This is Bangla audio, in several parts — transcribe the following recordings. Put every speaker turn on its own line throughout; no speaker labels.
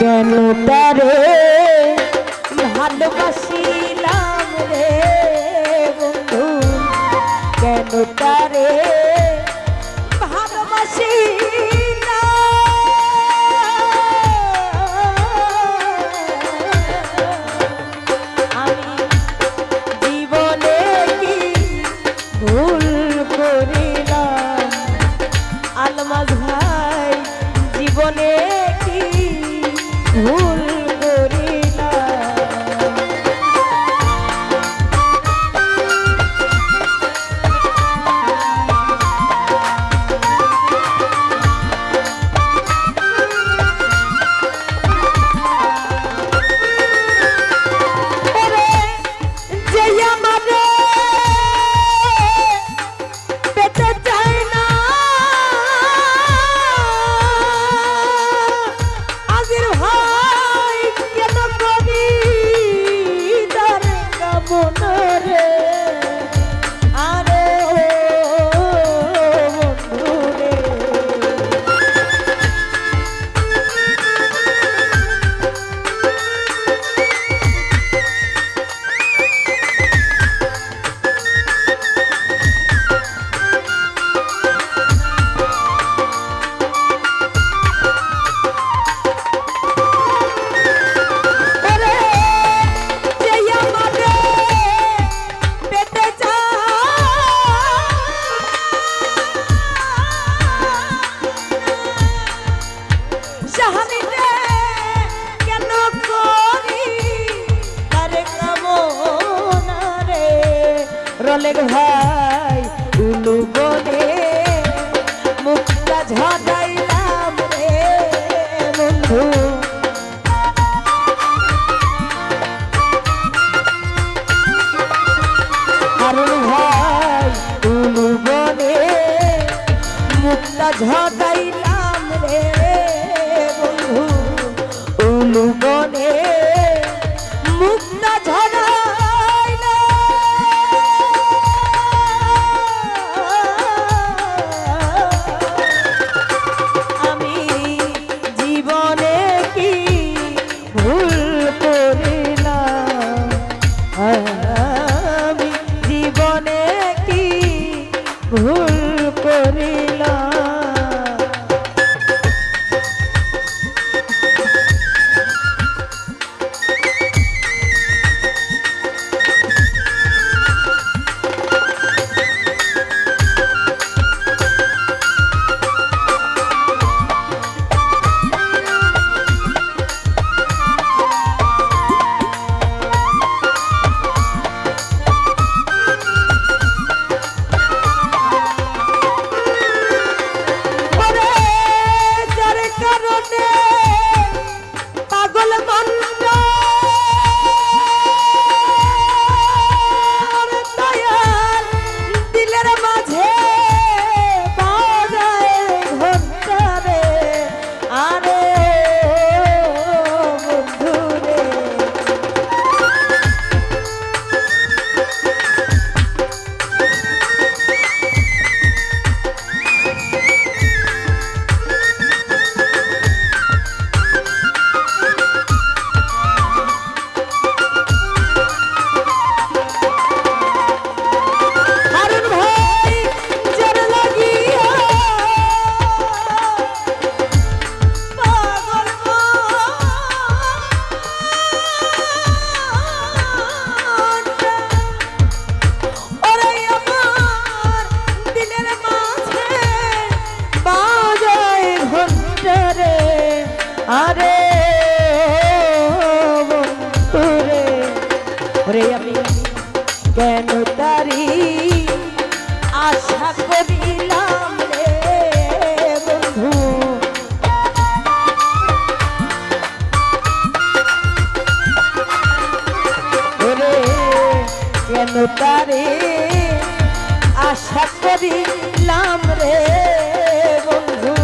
কেন তারে? ভালোবাসিলাম রে বন্ধু কেন তারে? জীবনে কি ভুল আরে বন্ধুরে ওরে আমি কেন তারি আশা করিলাম রে আশা করিলাম রে বন্ধু?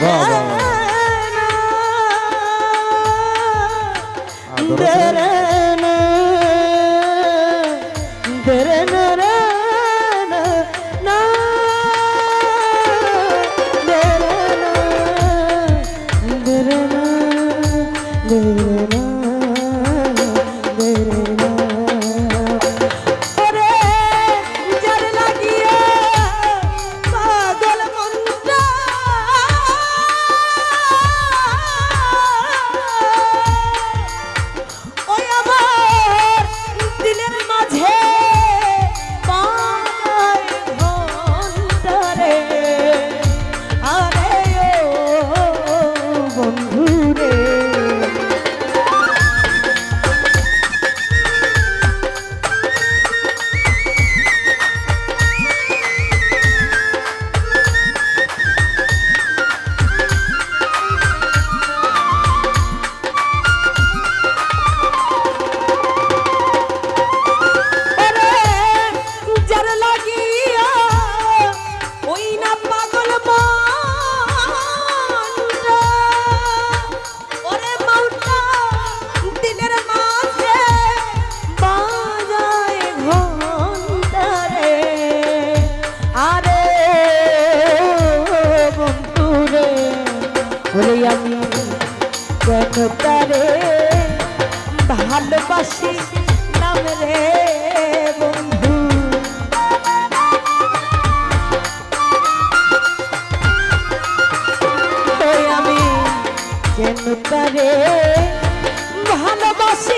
বাহ, বাহ, ওরে আমি কেন তারে ভালোবাসি নাম রে আমি কেন তারে ভালোবাসি